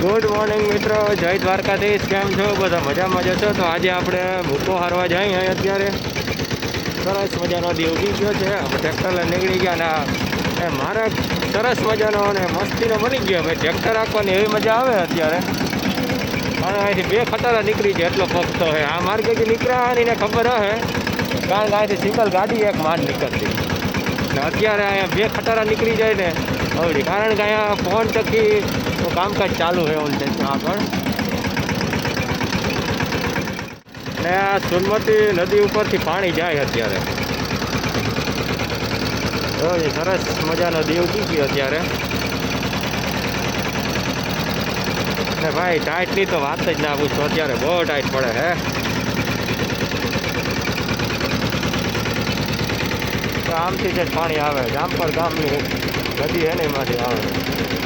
Good morning મિત્રો. જય દ્વારકાધીશ. કેમ છો? બધા મજામાં જશો તો આજે આપણે ભૂકો હારવા જઈએ અહીં અત્યારે. સરસ મજાનો દી ઉગી ગયો છે. ટ્રેક્ટર નીકળી ગયા ને એ મારા સરસ મજાનો અને મસ્તીનો બની ગયો. ભાઈ ટ્રેક્ટર આપવાની એવી મજા આવે અત્યારે. અને અહીંથી બે ખતરા નીકળી જાય, એટલો ફક્ત હે. આ માર્ગેથી નીકળ્યા ને ખબર હે. કારણ કે અહીંથી સિંગલ ગાડી એક માર નીકળતી. અત્યારે અહીંયા બે ખટારા નીકળી જાય ને. હવે કારણ કે અહીંયા ફોન થકી તો કામકાજ ચાલુ છે ઓલ ટેન્શન આગળ ને આ સોનમતી નદી ઉપરથી પાણી જાય અત્યારે। તો એ સરસ મજાનો દેવ ઉગી ગયો અત્યારે। ને ભાઈ, ટાઈટની તો વાત જ ના પૂછો, અત્યારે બહુ ટાઈટ પડે હે। તો આમથી જ પાણી આવે જામપર ગામની નદી છે ને એમાંથી આવે,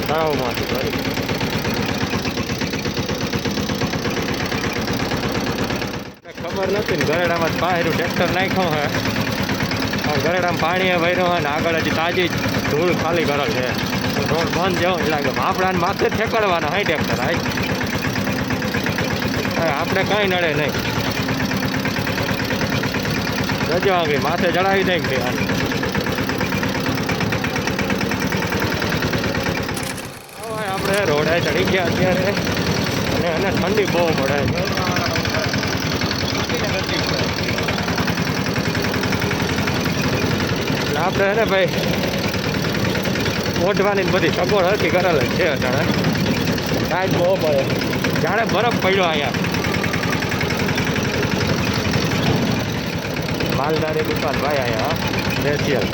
તળાવમાંથી સોરી ખબર નથી ને, ગરેડામાં પાયરું ટ્રેક્ટર નાખ્યું હે આ ગરેડામાં પાણી ભર્યો હોય ને, આગળ હજી તાજી ધૂળ ખાલી કરેલ છે. રોડ બંધ જેવો જ લાગે આપણાને માથે ઠેકડવાના હોય ટ્રેક્ટર હવે આપણે કાંઈ નડે નહીં. રજો આગળ માથે ચડાવી દઈ હવે આપણે રોડે ચડી ગયા અત્યારે. અને એને ઠંડી બહુ પડે છે. હે ને ભાઈ, ઓઢવાની બધી સગવડ હરખી કરેલ છે અટાણે. કાંઈ બહુ પડે. જાણે બરફ પડ્યો અહીંયા. માલદારી દુકાન ભાઈ અહીંયા સ્પેશિયલ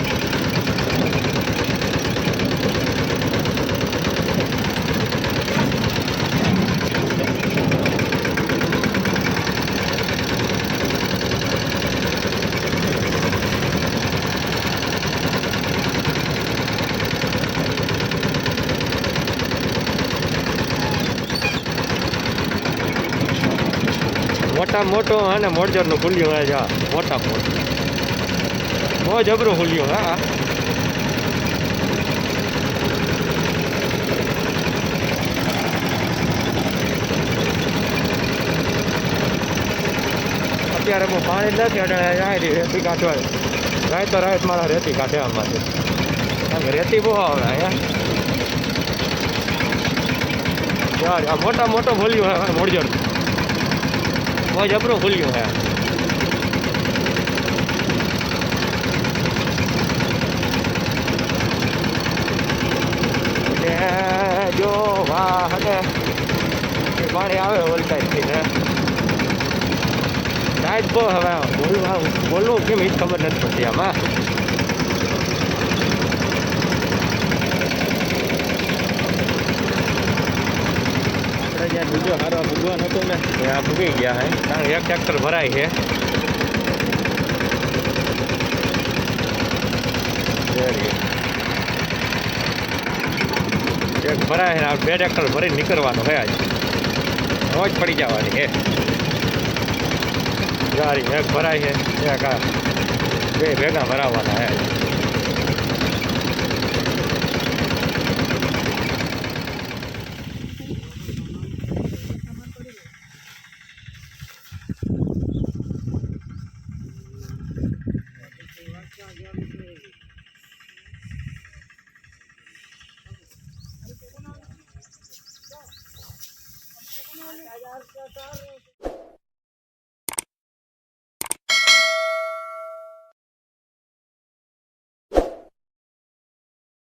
મોટા મોટો અને મોરજરનું ખુલ્યું હોય જા, મોટા મોટું બહુ જબરું ખુલ્યું હા. અત્યારે હું પાણી જ નથી અટાણે જાય રેતી કાઢવા રાય તો રાય મારા રેતી કાઢે આમાંથી રેતી બહુ આવે અહીંયા. મોટા મોટો ભોલ્યું હોય બહુ જબરું ખુલ્યું હે. જો વાહ પાણી આવે વલસાડથી ને ટાઈટ બહુ હવે બોલવા બોલવું કેમ એ ખબર નથી પડતી આમાં. આપણે જ્યાં બીજો હારો ભૂગવાન હતું ને. ત્યાં ભૂગી ગયા હે. કારણ કે એક ટ્રેક્ટર ભરાય છે. એક ભરાય છે ને, આ બે ટ્રેક્ટર ભરીને નીકળવાનું છે આજે. રોજ પડી જવાની છે ગાડી એક ભરાય છે, એક આ બે ભેગા ભરાવાના છે 大家说啥呢